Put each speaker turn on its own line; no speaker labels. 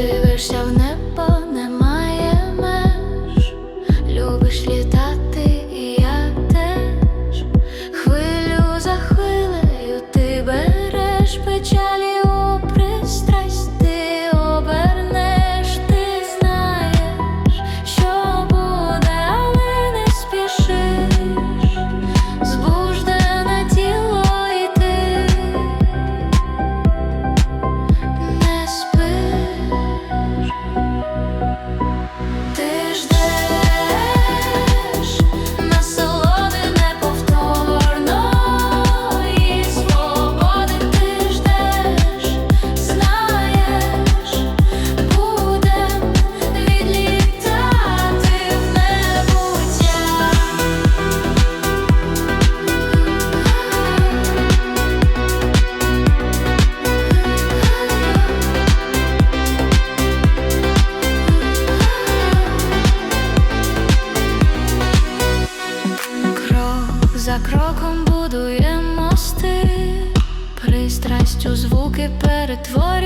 Дивишся в небо, немає меж, любиш літа. кроком будує мости, пристрастю звуки перетворює.